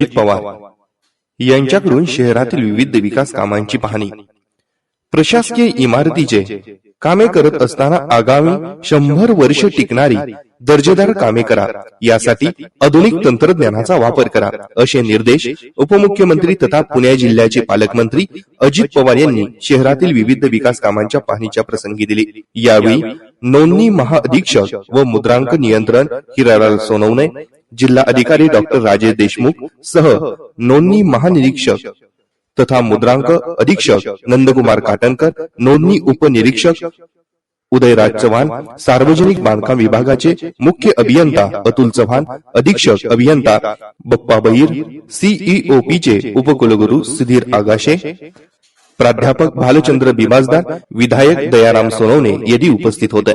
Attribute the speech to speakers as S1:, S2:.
S1: अजित पवार. यांच्याकडून शहरातील विविध विकास कामांची पाहणी. प्रशासकीय इमारतीचे कामे करत असताना आगामी शंभर वर्ष टिकणारी दर्जेदार कामे करा. यासाठी आधुनिक तंत्रज्ञानाचा वापर करा असे निर्देश उपमुख्यमंत्री तथा पुणे जिल्ह्याचे पालकमंत्री अजित पवार यांनी शहरातील विविध विकास कामांच्या पाहणीच्या प्रसंगी दिले. यावेळी नोंदणी महाअधीक्षक व मुद्रांक नियंत्रण हिरालाल सोनवणे जिल्हा अधिकारी डॉक्टर राजेश देशमुख सह नोंदणी महानिरीक्षक तथा मुद्रांक अधीक्षक नंदकुमार काटणकर नोंदणी उपनिरीक्षक उदयराज चव्हाण सार्वजनिक बांधकाम विभागाचे मुख्य अभियंता अतुल चव्हाण अधीक्षक अभियंता बप्पा बहिर सीईओपी चे उपकुलगुरू सुधीर आगाशे प्राध्यापक भालचंद्र बिबाजदार विधायक दयाराम सोनवणे यांनी उपस्थित होते.